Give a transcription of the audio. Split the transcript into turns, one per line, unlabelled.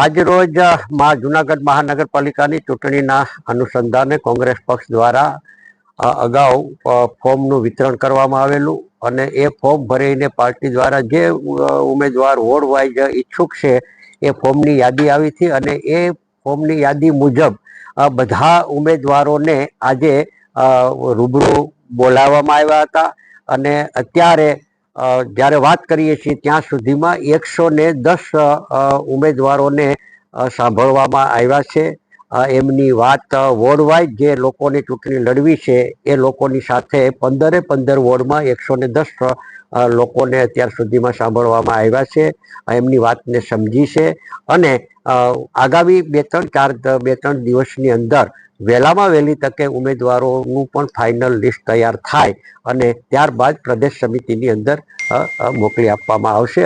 આજરોજ રોજ મા જુનાગઢ મહાનગરપાલિકાની ચૂંટણીના અનુસંધાને કોંગ્રેસ પક્ષ દ્વારા અગાઉ ફોર્મનું વિતરણ કરવામાં આવેલું અને એ ફોર્મ ભરીને પાર્ટી દ્વારા જે ઉમેદવાર વોર્ડ વાઇઝ ઈચ્છુક છે, એ ફોર્મની યાદી આવી હતી અને એ ફોર્મની યાદી મુજબ બધા ઉમેદવારોને આજે રૂબરૂ બોલાવવામાં આવ્યા હતા અને અત્યારે જ્યારે વાત કરીએ છીએ ત્યાં સુધીમાં એકસો ને દસ ઉમેદવારોને સાંભળવામાં આવ્યા છે. એમની વાત વોર્ડ વાઇઝ જે લોકોની ચૂંટણી લડવી છે, એ લોકોની સાથે પંદરે પંદર વોર્ડમાં એકસો ને દસ લોકોને અત્યાર સુધીમાં સાંભળવામાં આવ્યા છે. એમની વાતને સમજી છે. અને આગામી બે ત્રણ ચાર, બે ત્રણ દિવસની અંદર વહેલામાં વહેલી તકે ઉમેદવારોનું પણ ફાઇનલ લિસ્ટ તૈયાર થાય અને ત્યારબાદ પ્રદેશ સમિતિની અંદર મોકલી આપવામાં આવશે.